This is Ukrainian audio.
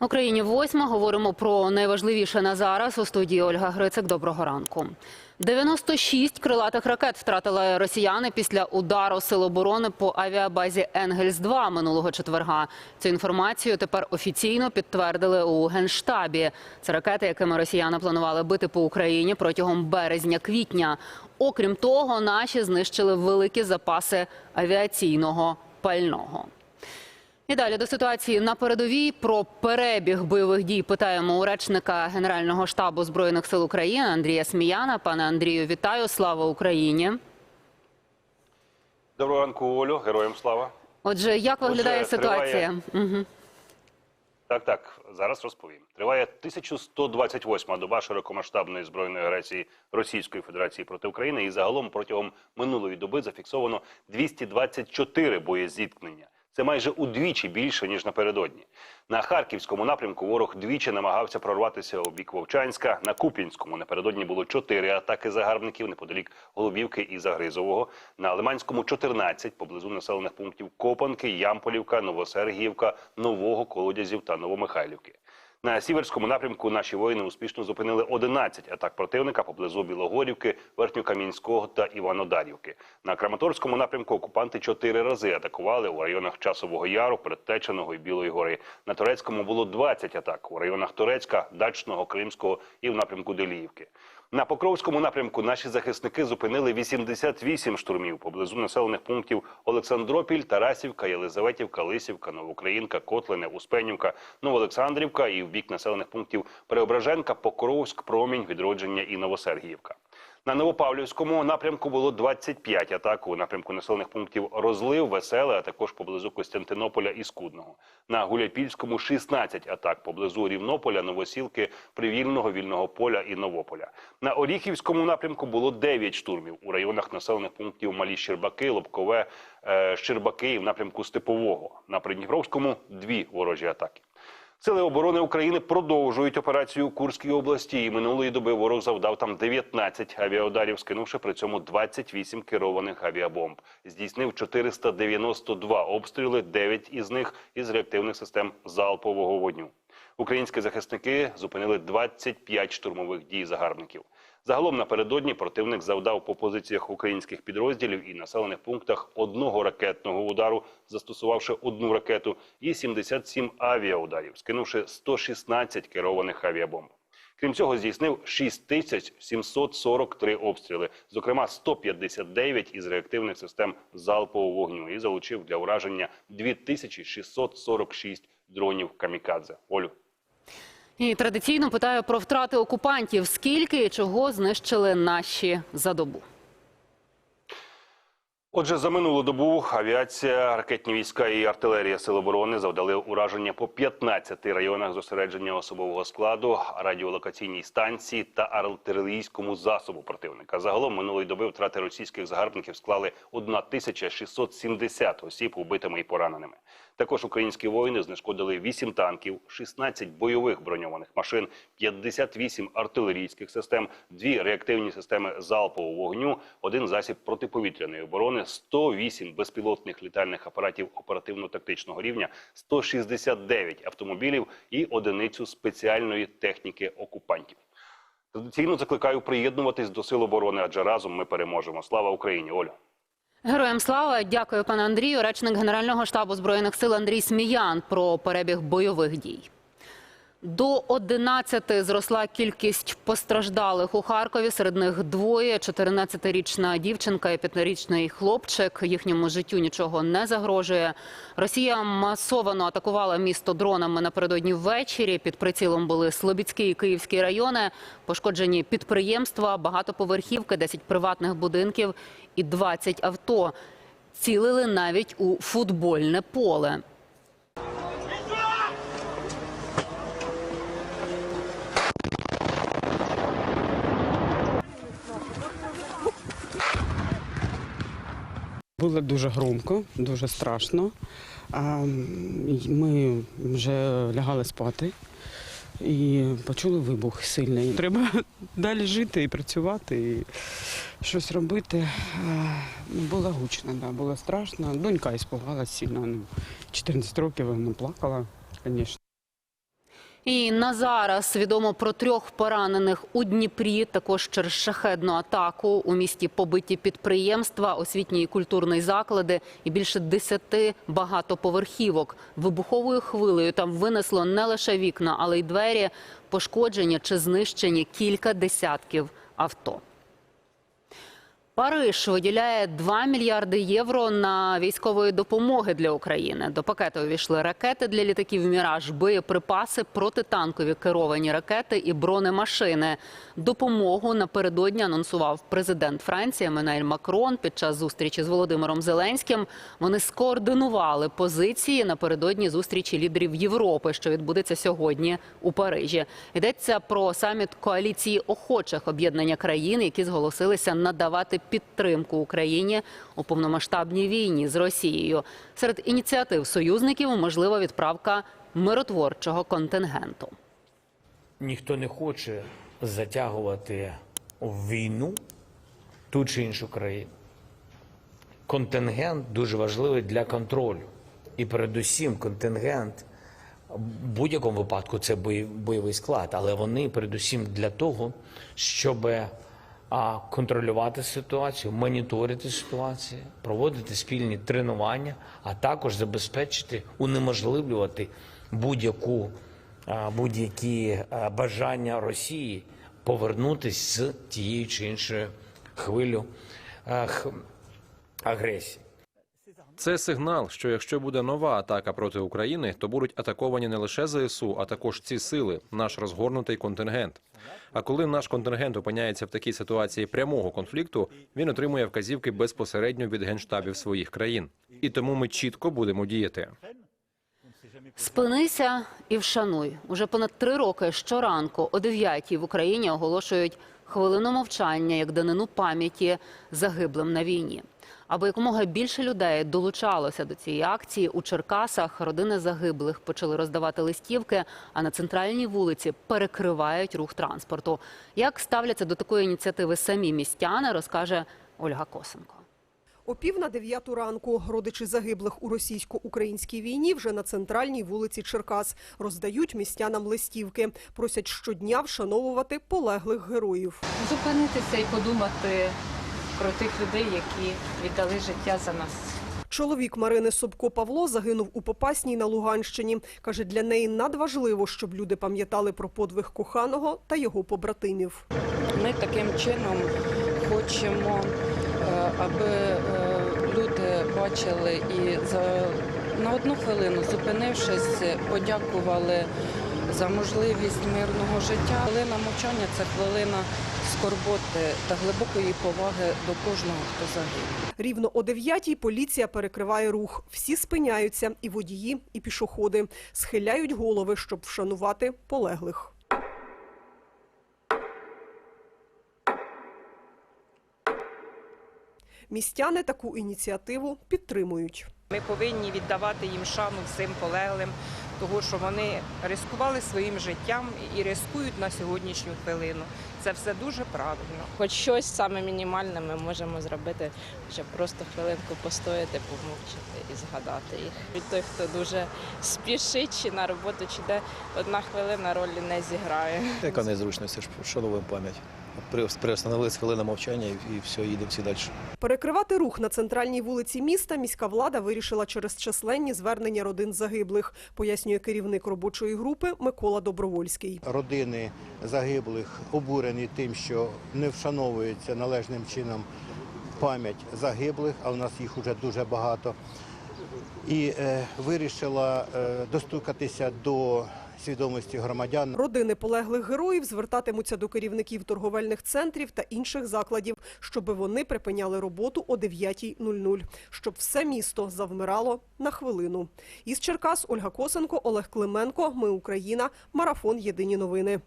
Україні восьма. Говоримо про найважливіше на зараз. У студії Ольга Грицик. Доброго ранку. 96 крилатих ракет втратили росіяни після удару сил оборони по авіабазі Енгельс-2 минулого четверга. Цю інформацію тепер офіційно підтвердили у генштабі. Це ракети, якими росіяни планували бити по Україні протягом березня-квітня. Окрім того, наші знищили великі запаси авіаційного пального. І далі до ситуації на передовій про перебіг бойових дій питаємо у речника Генерального штабу збройних сил України Андрія Сміяна. Пане Андрію, вітаю! Слава Україні! Доброго ранку, Олю, героям слава. Отже, як виглядає Отже, ситуація? Угу. Так, так, зараз розповім. Триває 1128-ма доба широкомасштабної збройної агресії Російської Федерації проти України. І загалом протягом минулої доби зафіксовано 224 боєзіткнення. Це майже удвічі більше ніж напередодні. На харківському напрямку ворог двічі намагався прорватися у бік Вовчанська. На Куп'янському напередодні було чотири атаки загарбників неподалік Голубівки і Загризового. На Лиманському 14 поблизу населених пунктів Копанки, Ямполівка, Новосергіївка, Нового Колодязів та Новомихайлівки. На сіверському напрямку наші воїни успішно зупинили 11 атак противника поблизу Білогорівки, Верхньокам'янського та Іванодарівки. На Краматорському напрямку окупанти чотири рази атакували у районах Часового Яру, Предтеченого і Білої гори. На Турецькому було 20 атак у районах Турецька, Дачного, Кримського і в напрямку Деліївки. На Покровському напрямку наші захисники зупинили 88 штурмів поблизу населених пунктів Олександропіль, Тарасівка, Єлизаветівка, Лисівка, Новоукраїнка, Котлине, Успенівка, Новоолександрівка і в бік населених пунктів Преображенка, Покровськ, Промінь, Відродження і Новосергіївка. На Новопавлівському напрямку було 25 атак у напрямку населених пунктів Розлив, Веселе, а також поблизу Костянтинополя і Скудного. На Гуляйпільському 16 атак поблизу Рівнополя, Новосілки, Привільного, Вільного поля і Новополя. На Оріхівському напрямку було 9 штурмів у районах населених пунктів Малі Щербаки, Лобкове, е, Щербаки і в напрямку Степового. На Придніпровському дві ворожі атаки. Сили оборони України продовжують операцію у Курській області. І минулої доби ворог завдав там 19 авіаударів, скинувши при цьому 28 керованих авіабомб. Здійснив 492 обстріли, 9 із них із реактивних систем залпового вогню. Українські захисники зупинили 25 штурмових дій загарбників. Загалом напередодні противник завдав по позиціях українських підрозділів і населених пунктах одного ракетного удару, застосувавши одну ракету, і 77 авіаударів, скинувши 116 керованих авіабомб. Крім цього, здійснив 6743 обстріли, зокрема 159 із реактивних систем залпового вогню, і залучив для ураження 2646 дронів камікадзе. Олю. І традиційно питаю про втрати окупантів. Скільки і чого знищили наші за добу? Отже, за минулу добу авіація, ракетні війська і артилерія Сил оборони завдали ураження по 15 районах зосередження особового складу, радіолокаційній станції та артилерійському засобу противника. Загалом минулої доби втрати російських загарбників склали 1670 осіб убитими і пораненими. Також українські воїни знешкодили 8 танків, 16 бойових броньованих машин, 58 артилерійських систем, 2 реактивні системи залпового вогню, один засіб протиповітряної оборони, 108 безпілотних літальних апаратів оперативно-тактичного рівня, 169 автомобілів і одиницю спеціальної техніки окупантів. Традиційно закликаю приєднуватись до сил оборони, адже разом ми переможемо. Слава Україні, Олю! Героям слава, дякую, пане Андрію. Речник Генерального штабу збройних сил Андрій Сміян про перебіг бойових дій. До 11 зросла кількість постраждалих у Харкові. Серед них двоє: 14-річна дівчинка і 5-річний хлопчик. Їхньому життю нічого не загрожує. Росія масовано атакувала місто дронами напередодні ввечері. Під прицілом були Слобідський і Київський райони. Пошкоджені підприємства, багатоповерхівки, 10 приватних будинків і 20 авто. Цілили навіть у футбольне поле. Було дуже громко, дуже страшно. Ми вже лягали спати і почули вибух сильний. Треба далі жити і працювати, і щось робити. Ну, Було гучно, да, було страшно. Донька іспугалася сильно. Ну, 14 років вона плакала, звісно. І на зараз відомо про трьох поранених у Дніпрі. Також через шахедну атаку у місті побиті підприємства, освітні і культурні заклади і більше десяти багатоповерхівок. Вибуховою хвилею там винесло не лише вікна, але й двері. пошкодження чи знищені кілька десятків авто. Париж виділяє 2 мільярди євро на військової допомоги для України. До пакету увійшли ракети для літаків Міраж, боєприпаси, протитанкові керовані ракети і бронемашини. Допомогу напередодні анонсував президент Франції Еммануель Макрон під час зустрічі з Володимиром Зеленським. Вони скоординували позиції напередодні зустрічі лідерів Європи, що відбудеться сьогодні у Парижі. Йдеться про саміт коаліції охочих об'єднання країн, які зголосилися надавати підтримку Україні у повномасштабній війні з Росією. Серед ініціатив союзників можлива відправка миротворчого контингенту. Ніхто не хоче затягувати війну ту чи іншу країну. Контингент дуже важливий для контролю. І передусім контингент в будь-якому випадку це бойовий склад, але вони передусім для того, щоб а, контролювати ситуацію, моніторити ситуацію, проводити спільні тренування, а також забезпечити, унеможливлювати будь-яку будь-які бажання Росії повернутися з тією чи іншою хвилю агресії. Це сигнал, що якщо буде нова атака проти України, то будуть атаковані не лише ЗСУ, а також ці сили, наш розгорнутий контингент. А коли наш контингент опиняється в такій ситуації прямого конфлікту, він отримує вказівки безпосередньо від генштабів своїх країн. І тому ми чітко будемо діяти. Спинися і вшануй. Уже понад три роки щоранку о 9 в Україні оголошують хвилину мовчання як данину пам'яті загиблим на війні. Аби якомога більше людей долучалося до цієї акції, у Черкасах родини загиблих почали роздавати листівки, а на центральній вулиці перекривають рух транспорту. Як ставляться до такої ініціативи самі містяни, розкаже Ольга Косенко. О пів на дев'яту ранку родичі загиблих у російсько-українській війні вже на центральній вулиці Черкас роздають містянам листівки. Просять щодня вшановувати полеглих героїв. зупинитися і подумати про тих людей, які віддали життя за нас. Чоловік Марини Собко Павло загинув у Попасній на Луганщині. Каже, для неї надважливо, щоб люди пам'ятали про подвиг коханого та його побратимів. Ми таким чином хочемо, е, аби е, люди бачили і за на одну хвилину, зупинившись, подякували за можливість мирного життя. Хвилина мовчання це хвилина скорботи та глибокої поваги до кожного, хто загинув. Рівно о дев'ятій поліція перекриває рух. Всі спиняються – і водії, і пішоходи. Схиляють голови, щоб вшанувати полеглих. Містяни таку ініціативу підтримують. Ми повинні віддавати їм шану всім полеглим, того що вони ризикували своїм життям і ризикують на сьогоднішню хвилину. Це все дуже правильно. Хоч щось саме мінімальне ми можемо зробити, щоб просто хвилинку постояти, помовчати і згадати їх. Від той, хто дуже спішить чи на роботу, чи де одна хвилина ролі не зіграє. Яка незручність, це ж вшановуємо пам'ять. При- Приостановилась хвилина мовчання і, і все, їдемо всі далі. Перекривати рух на центральній вулиці міста міська влада вирішила через численні звернення родин загиблих, пояснює керівник робочої групи Микола Добровольський. родини загиблих обурені тим, що не вшановується належним чином пам'ять загиблих, а в нас їх вже дуже багато. І е, вирішила е, достукатися до свідомості громадян. Родини полеглих героїв звертатимуться до керівників торговельних центрів та інших закладів, щоб вони припиняли роботу о 9.00, щоб все місто завмирало на хвилину. Із Черкас Ольга Косенко, Олег Клименко. Ми Україна. Марафон. Єдині новини.